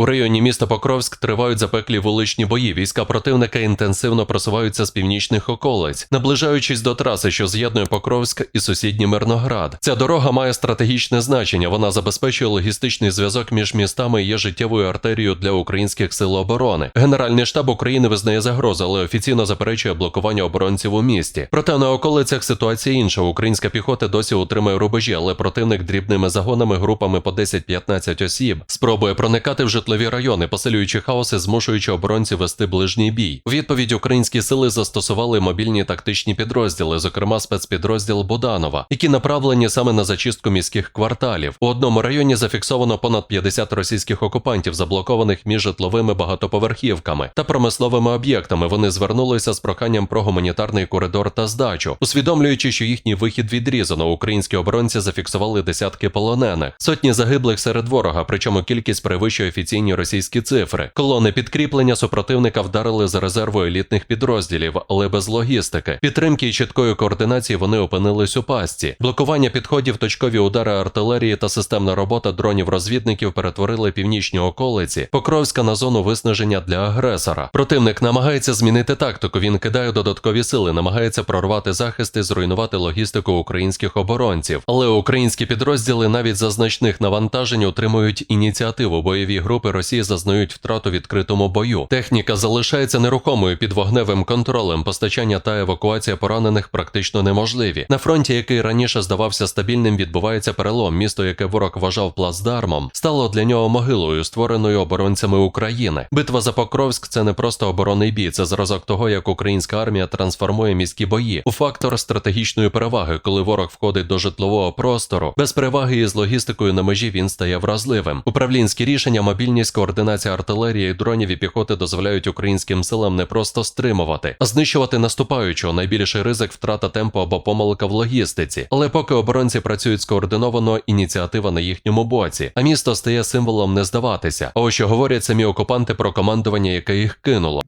У районі міста Покровськ тривають запеклі вуличні бої. Війська противника інтенсивно просуваються з північних околиць, наближаючись до траси, що з'єднує Покровськ і сусідній Мирноград. Ця дорога має стратегічне значення. Вона забезпечує логістичний зв'язок між містами і є життєвою артерією для українських сил оборони. Генеральний штаб України визнає загрозу, але офіційно заперечує блокування оборонців у місті. Проте на околицях ситуація інша. Українська піхота досі утримує рубежі, але противник дрібними загонами, групами по 10-15 осіб, спробує проникати в житлові райони, посилюючи хаос і змушуючи оборонців вести ближній бій. У відповідь українські сили застосували мобільні тактичні підрозділи, зокрема спецпідрозділ Буданова, які направлені саме на зачистку міських кварталів. У одному районі зафіксовано понад 50 російських окупантів, заблокованих між житловими багатоповерхівками та промисловими об'єктами. Вони звернулися з проханням про гуманітарний коридор та здачу, усвідомлюючи, що їхній вихід відрізано. Українські оборонці зафіксували десятки полонених, сотні загиблих серед ворога, причому кількість перевищує офіційні російські цифри. Колони підкріплення супротивника вдарили з резерву елітних підрозділів, але без логістики. Підтримки і чіткої координації вони опинились у пастці. Блокування підходів, точкові удари артилерії та системна робота дронів-розвідників перетворили північні околиці Покровська на зону виснаження для агресора. Противник намагається змінити тактику. Він кидає додаткові сили, намагається прорвати захист і зруйнувати логістику українських оборонців. Але українські підрозділи навіть за значних навантажень утримують ініціативу. Бойові групи Росії зазнають втрату в відкритому бою. Техніка залишається нерухомою під вогневим контролем. Постачання та евакуація поранених практично неможливі. На фронті, який раніше здавався стабільним, відбувається перелом. Місто, яке ворог вважав плацдармом, стало для нього могилою, створеною оборонцями України. Битва за Покровськ це не просто оборонний бій, це зразок того, як українська армія трансформує міські бої у фактор стратегічної переваги, коли ворог входить до житлового простору. Без переваги із логістикою на межі він стає вразливим. Управлінські рішення, мобільність, координація артилерії, дронів і піхоти дозволяють українським силам не просто стримувати, а знищувати наступаючого. Найбільший ризик втрата темпу або помилка в логістиці. Але поки оборонці працюють скоординовано, ініціатива на їхньому боці, а місто стає символом не здаватися. А ось що говорять самі окупанти про командування, яке їх кинуло.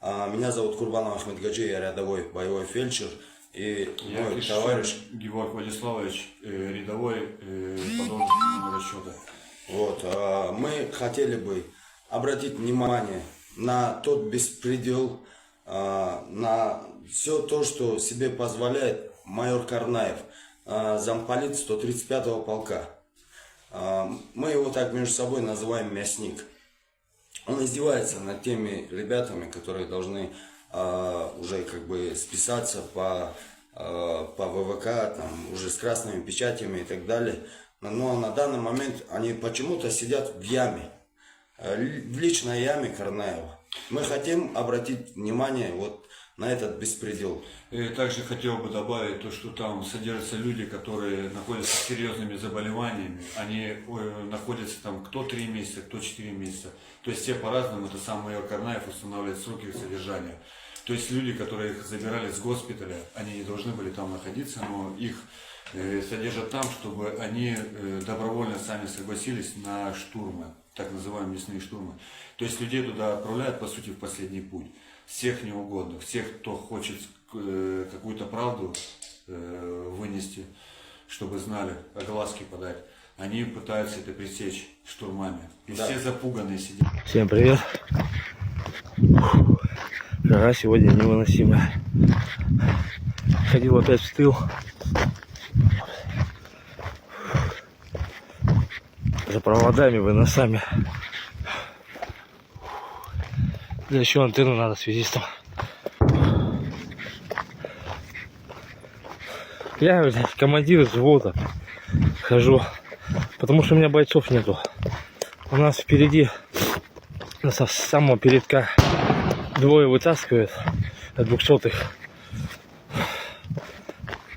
А, Меня зовут Курбанов Ахмед Гаджи, я рядовой боевой фельдшер. И Я мой товарищ, Георг Владиславович, э, рядовой э, подполковник расчета. Вот, а, мы хотели бы обратить внимание на тот беспредел, а, на все то, что себе позволяет майор Карнаев, а, замполит 135-го полка. Мы его так между собой называем мясник. Он издевается над теми ребятами, которые должны уже как бы списаться по, по ВВК, там, уже с красными печатями и так далее. Но на данный момент они почему-то сидят в яме, э, в личной яме Карнаева. Мы хотим обратить внимание вот на этот беспредел. И также хотел бы добавить то, что там содержатся люди, которые находятся с серьезными заболеваниями. Они э, находятся там кто 3 месяца, кто 4 месяца. То есть все по-разному. Это сам майор Карнаев устанавливает сроки их содержания. То есть люди, которые их забирали с госпиталя, они не должны были там находиться, но их содержат там, чтобы они э, добровольно сами согласились на штурмы, так называемые мясные штурмы. То есть людей туда отправляют, по сути, в последний путь. Всех неугодных, всех, кто хочет э, какую-то правду э, вынести, чтобы знали, огласки подать. Они пытаются это пресечь штурмами. И Да. все запуганные сидят. Всем привет. Жара сегодня невыносимая. Ходил опять в тыл. За проводами, выносами. Да еще антенну надо связистом. Я блядь, командир взвода хожу, потому что у меня бойцов нету. У нас впереди со самого передка двое вытаскивают от двухсотых.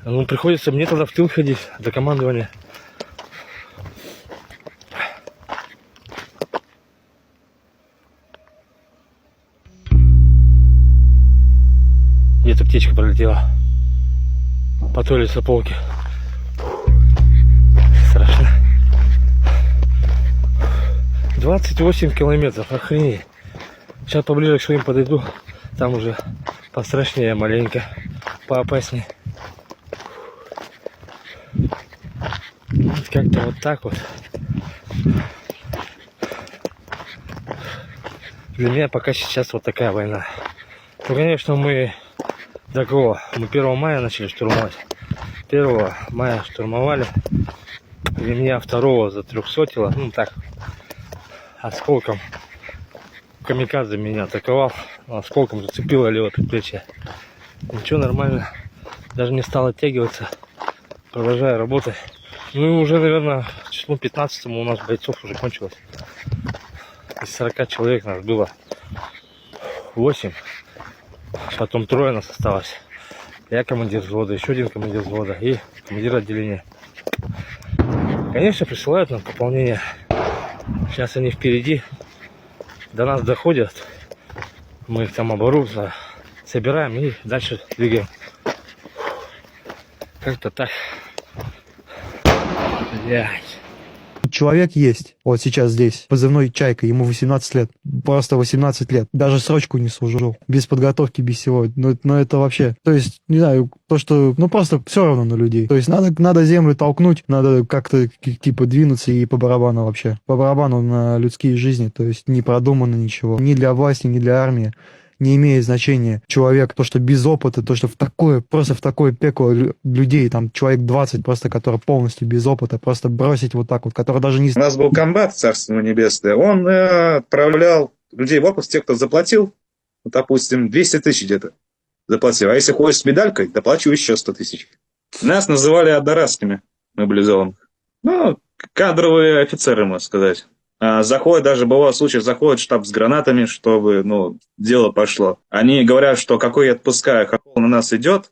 Ну, приходится мне тогда в тыл ходить до командования. Где-то птичка пролетела. По. Фух. Страшно. 28 километров, охренеть. Сейчас поближе к своим подойду. Там уже пострашнее маленько, поопаснее. Как-то вот так вот. Для меня пока сейчас вот такая война. Ну, конечно, мы до кого? Мы 1 мая начали штурмовать. 1 мая штурмовали. Меня 2 затрехсотило. Ну так, осколком. Камикадзе меня атаковал. Осколком зацепило левое предплечье. Ничего, нормально. Даже не стал оттягиваться. Продолжаю работать. Ну и уже, наверное, числу 15 у нас бойцов уже кончилось. Из 40 человек нас было 8. Потом трое нас осталось. Я командир взвода, еще один командир взвода и командир отделения. Конечно, присылают нам пополнение. Сейчас они впереди. До нас доходят. Мы их там оборудуем, собираем и дальше двигаем. Как-то так. Блять. Человек есть, вот сейчас здесь, позывной Чайка, ему 18 лет, просто 18 лет, даже срочку не служил, без подготовки, без всего, ну, ну это вообще, то есть, не знаю, то, что, ну просто все равно на людей, то есть надо, надо землю толкнуть, надо как-то типа двинуться и по барабану вообще, по барабану на людские жизни, то есть не продумано ничего, ни для власти, ни для армии, не имеет значения. Человек, то, что без опыта, то, что в такое, просто в такое пекло лю- людей, там человек 20 просто, который полностью без опыта, просто бросить вот так вот, который даже не У нас был комбат, царство ему небесное, он э, отправлял людей в отпуск, тех, кто заплатил, ну, допустим, 200 тысяч где-то заплатил. А если ходишь с медалькой, доплачу еще 100 тысяч. Нас называли адарасскими мобилизованных. Ну, кадровые офицеры, можно сказать. А, Заходит, даже бывало случай, заходит штаб с гранатами, чтобы, ну, дело пошло. Они говорят, что какой я отпускаю, хохол на нас идет,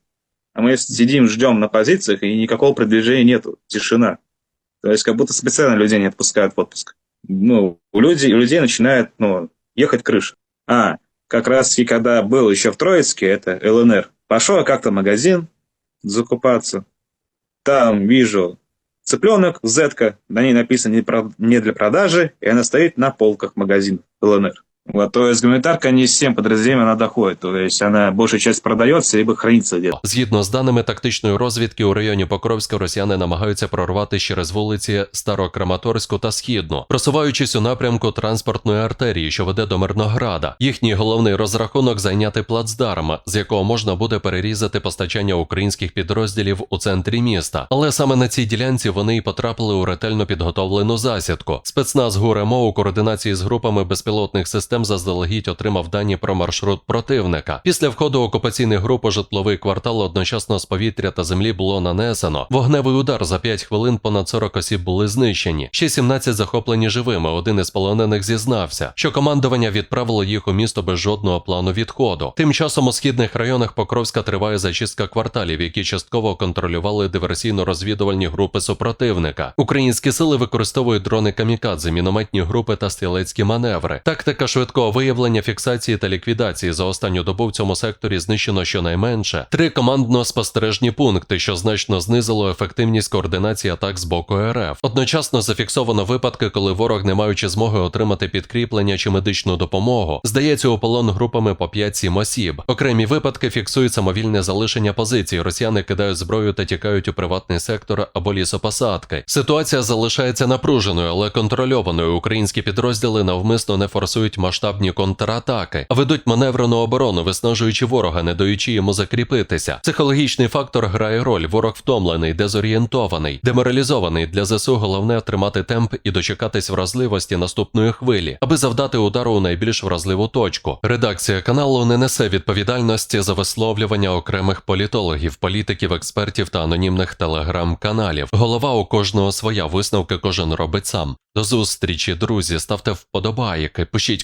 а мы сидим, ждем на позициях, и никакого продвижения нету, тишина. То есть как будто специально людей не отпускают в отпуск. Ну, у людей, у людей начинает ну, ехать крыша. А, как раз и когда был еще в Троицке, это ЛНР, пошел я как-то в магазин закупаться. Там вижу цыпленок, зетка, на ней написано не, для продажи, и она стоит на полках магазинов ЛНР. Вот, то есть гуманитарка не всем подразделениям она доходит, то есть она большая часть продается, либо хранится где-то. Згідно з даними тактичної розвідки, у районі Покровська росіяни намагаються прорвати через вулиці Старокраматорську та Східну, просуваючись у напрямку транспортної артерії, що веде до Мирнограда. Їхній головний розрахунок зайняти плацдарм, з якого можна буде перерізати постачання українських підрозділів у центрі міста. Але саме на цій ділянці вони й потрапили у ретельно підготовлену засідку. Спецназ ГУРМО у координації з групами безпілотних систем заздалегідь отримав дані про маршрут противника. Після входу окупаційних груп у житловий квартал одночасно з повітря та землі було нанесено. Вогневий удар за 5 хвилин понад 40 осіб були знищені. Ще 17 захоплені живими. Один із полонених зізнався, що командування відправило їх у місто без жодного плану відходу. Тим часом у східних районах Покровська триває зачистка кварталів, які частково контролювали диверсійно-розвідувальні групи супротивника. Українські сили використовують дрони камікадзе, мінометні групи та стрілецькі маневри. Тактика швидкого виявлення, фіксації та ліквідації за останню добу в цьому секторі знищено щонайменше три командно-спостережні пункти, що значно знизило ефективність координації атак з боку РФ. Одночасно зафіксовано випадки, коли ворог, не маючи змоги отримати підкріплення чи медичну допомогу, здається у полон групами по 5-7 осіб. Окремі випадки фіксують самовільне залишення позицій. Росіяни кидають зброю та тікають у приватний сектор або лісопосадки. Ситуація залишається напруженою, але контрольованою. Українські підрозділи навмисно не форсують масштабні контратаки, ведуть маневрену оборону, виснажуючи ворога, не даючи йому закріпитися. Психологічний фактор грає роль. Ворог втомлений, дезорієнтований, деморалізований. Для ЗСУ головне тримати темп і дочекатись вразливості наступної хвилі, аби завдати удару у найбільш вразливу точку. Редакція каналу не несе відповідальності за висловлювання окремих політологів, політиків, експертів та анонімних телеграм-каналів. Голова у кожного своя висновки кожен робить сам. До зустрічі, друзі. Ставте вподобайки, пишіть